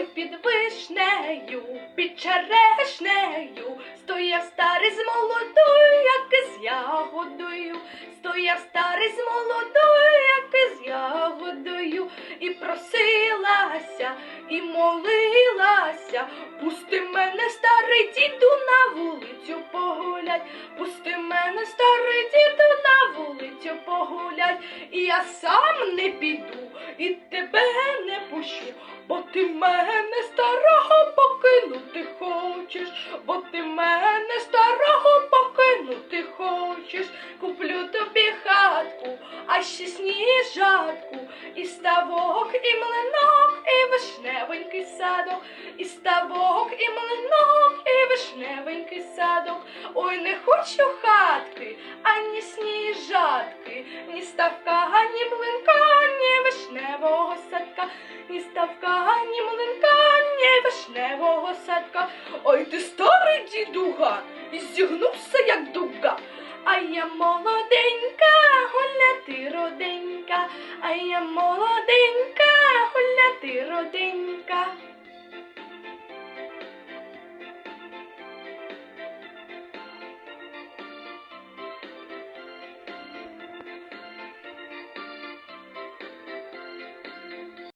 Ой, під вишнею, під черешнею, стояв старий з молодою, як із ягодою, стояв старий з молодою, як із ягодою, і просилася, і молилася, пусти мене, старий діду, на вулицю погулять, погулять, і я сам не піду, і тебе не пущу, бо ти мене старого покинути хочеш, бо ти мене старого покинути хочеш, куплю тобі хатку, а ще сніжатку, і ставок, і млинок, і вишневенький садок, і ставок, і млинок, і вишневенький садок. Ой, не хочу хатки, ні ставка, ні млинка, ні вишневого садка, ні ставка, ні млинка, ні вишневого садка. Ой, ти старий дідуга, і зігнувся, як дуга. А я молоденька, гуляти роденька, а я молоденька.